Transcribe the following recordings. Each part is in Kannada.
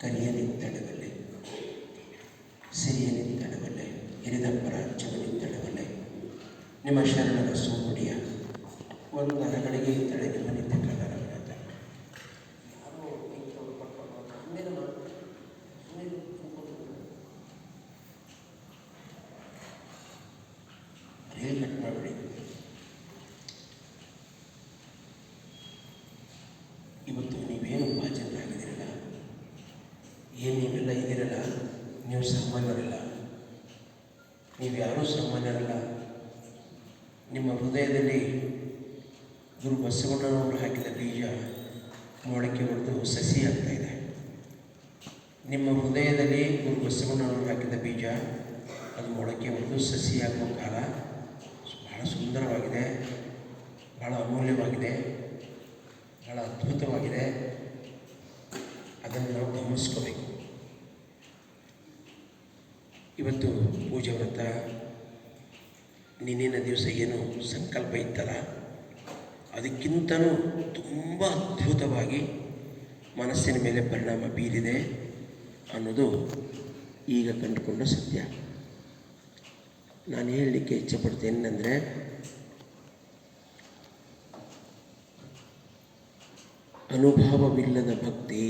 ಕರಿಯನಿತ್ತಡವಲ್ಲೆ ಸಿರಿಯನಿತ್ತಡವಲ್ಲೆ ಹಿರಿದಂಬರ ಅರ್ಚವನಿತ್ತಡವಲ್ಲೆ ನಿಮ್ಮ ಶರಣರ ಸೋಮುಡಿಯ ಒಂದು ಅರಗಳಿಗೆ ಇತ್ತಡೆ ನೀವು ಸಾಮಾನ್ಯರಲ್ಲ ನೀವು ಯಾರೂ ಸಾಮಾನ್ಯರಲ್ಲ ನಿಮ್ಮ ಹೃದಯದಲ್ಲಿ ಗುರು ಬಸವಣ್ಣನವರು ಹಾಕಿದ ಬೀಜ ಮೊಳಕೆ ಹೊಡೆದು ಸಸಿ ಆಗ್ತಾ ಇದೆ. ನಿಮ್ಮ ಹೃದಯದಲ್ಲಿ ಗುರು ಬಸವಣ್ಣನವರು ಹಾಕಿದ ಬೀಜ ಅದು ಮೊಳಕೆ ಹೊಡೆದು ಸಸಿ ಆಗುವ ಕಾಲ ಬಹಳ ಸುಂದರವಾಗಿದೆ. ಬಹಳ ಅಮೂಲ್ಯವಾಗಿದೆ. ಬಹಳ ಅದ್ಭುತವಾಗಿದೆ. ಅದನ್ನು ನಾವು ಗಮನಿಸ್ಕೋಬೇಕು. ಇವತ್ತು ಪೂಜೆ ವ್ರತ, ನಿನ್ನಿನ ದಿವಸ ಏನು ಸಂಕಲ್ಪ ಇತ್ತಲ್ಲ, ಅದಕ್ಕಿಂತನೂ ತುಂಬ ಅದ್ಭುತವಾಗಿ ಮನಸ್ಸಿನ ಮೇಲೆ ಪರಿಣಾಮ ಬೀರಿದೆ ಅನ್ನೋದು ಈಗ ಕಂಡುಕೊಂಡ ಸತ್ಯ. ನಾನು ಹೇಳಲಿಕ್ಕೆ ಇಚ್ಛೆಪಡ್ತೇನೆಂದರೆ ಅನುಭವವಿಲ್ಲದ ಭಕ್ತಿ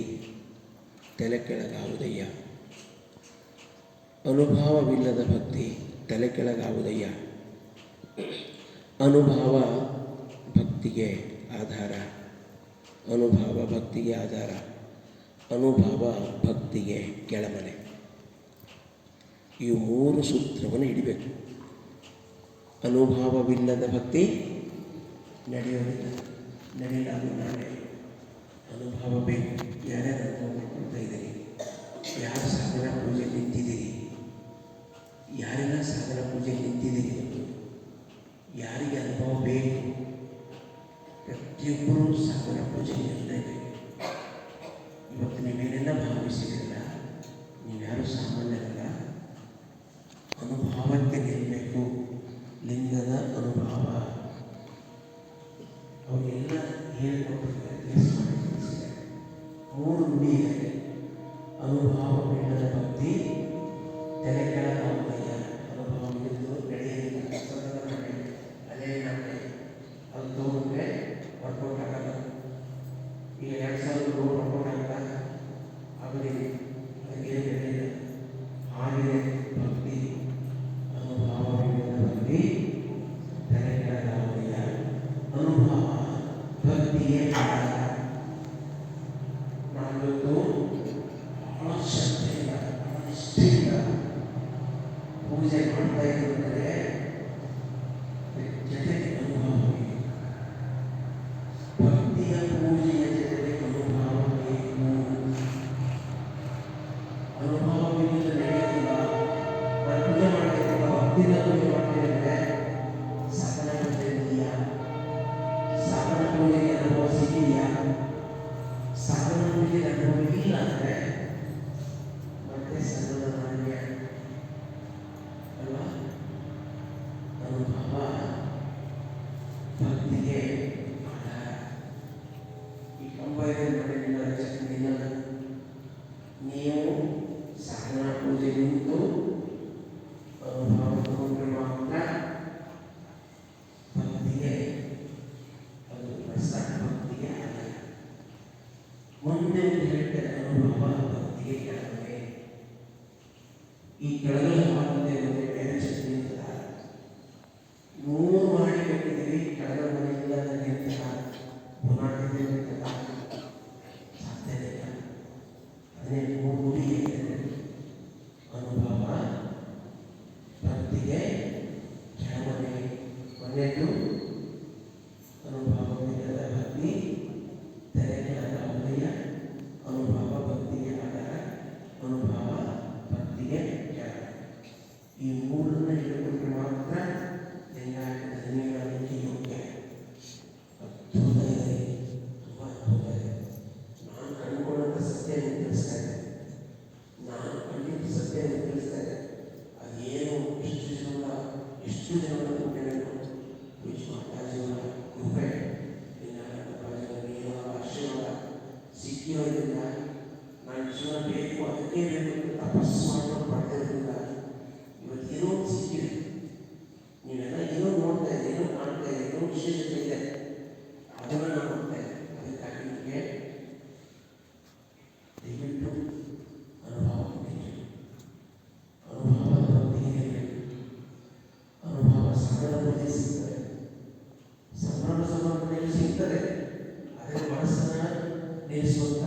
ತಲೆ ಕೆಳಗಾವುದಯ್ಯ ಅನುಭವವಿಲ್ಲದ ಭಕ್ತಿ ತಲೆ ಕೆಳಗಾವುದಯ್ಯ ಅನುಭವ ಭಕ್ತಿಗೆ ಆಧಾರ. ಅನುಭವ ಭಕ್ತಿಗೆ ಆಧಾರ. ಅನುಭವ ಭಕ್ತಿಗೆ ಕೆಳಮನೆ. ಈ ಮೂರು ಸೂತ್ರವನ್ನು ಹಿಡಿಬೇಕು. ಅನುಭವವಿಲ್ಲದ ಭಕ್ತಿ ನಡೆಯೋದಿಲ್ಲ. ನಡೆಯಲಾಗ ನಾಳೆ ಅನುಭವ ಬೇಕು. ಯಾರ್ಯಾರು ಅನುಭವ ಮಾಡ್ಕೊಳ್ತಾ ಇದ್ದೀರಿ? ಯಾರು ಸಾಧನ ಪೂಜೆ ನಿಂತಿದ್ದೀರಿ? ಯಾರೆಲ್ಲ ಸಾಗರ ಪೂಜೆ ನಿಂತಿದ್ದೀರಿ ಯಾರಿಗೆ ಅನುಭವ ಬೇಕು? ಪ್ರತಿಯೊಬ್ಬರೂ ಸಾಗರ ಪೂಜೆ ನಿಲ್ಲಬೇಕು ಇವತ್ತು ನೀವೇನೆಲ್ಲ ಭಾವಿಸಿದಿರಲ್ಲ ನೀವ್ಯಾರು ಸಾಮಾನ್ಯರಲ್ಲ, ಅನುಭವಕ್ಕೆ ನಿಲ್ಲಬೇಕು. ಲಿಂಗದ ಅನುಭವ. ಅವೆಲ್ಲ ಹೇಳಿಕೊಟ್ಟಿದ್ದಾರೆ ಮೂರು ನುಡಿ ಇದೆ ಬೇಡದ ಭಕ್ತಿ ತಲೆ ಕೆಳಗಾಗುವುದಯ್ಯ ಅನುಭವವಿದ್ದು ನಡೆಯಲಿಲ್ಲ ಸತತ ನಡೆ पूजा करते करते जटिल अनुभव होगी भक्ति या पूजा या जटिल अनुभव होगी अनुभव भी जटिल होगा पर पूजा करते भक्ति का ಭಕ್ತಿಗೆ ಆಧಾರ ಈ ಕಂಬೈನ ಮನೆಯಿಂದ ರಚನೆಯಿಂದ ನೀವು ಸಾಧನಾ ಪೂಜೆ ನಿಂತು ಅನುಭವ ತಗೊಂಡ್ರೆ ಮಾತ್ರ ಭಕ್ತಿಗೆ ಅದು ಪ್ರಸಾದ ಭಕ್ತಿಗೆ ಆಧಾರ ಮುಂದೆ ಒಂದು ಹೇಳ್ತಾರೆ ಅನುಭವ ಭಕ್ತಿಗೆ ಕೆಳಗಡೆ ಈ ಕೆಳಗಲ ಭಾಗದಲ್ಲಿ ಒಂದು ಲಿಂಗಾಯತ ಬಾಜಿಯವರ ಆಶೀರ್ವಾದ ಸಿಕ್ಕಿರೋದ್ರಿಂದ ನನ್ನ ಜೀವನ ಬೇಕು ಅದಕ್ಕೆ ಬೇಕು ಅಂತ ತಪಸ್ಸು ಮಾಡ್ಕೊಂಡು ಪಡೆದಿರೋದ್ರಿಂದ ಇವತ್ತು ಏನೋ ಒಂದು ಸಿಕ್ಕಿದೆ ನೀವೆಲ್ಲ ಏನೋ ನೋಡ್ತಾ ಇದ್ದೀರಿ ಏನೋ ಕಾಣ್ತಾ ಇದ್ದೀರಿ ಏನೋ ವಿಶೇಷತೆ ಇದೆ ಅದನ್ನು ನಾನು ನೋಡ್ತಾ ಇದ್ದೆ ಅದಕ್ಕಾಗಿ ನಿಮಗೆ ದಯವಿಟ್ಟು ಅನುಭವ ಬೇಕು ಅನುಭವ ಬೇಕು ಅನುಭವ ಸರಳವಾಗಿ ಸಿಗ್ತದೆ ಸಂಭ್ರಮ ಸಂಭ್ರಮದಲ್ಲಿ ಸಿಗ್ತದೆ ಅದರ ಮನಸ್ಸನ್ನ ನಿಲ್ಲಿಸುವಂತ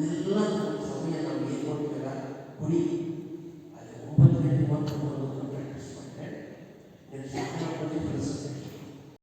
ಉಳಿದೆಲ್ಲ ಸಮಯ ನಾವು ಏನು ಕುಡಿ. ಅದೇ ಒಂಬತ್ತು ಗಂಟೆ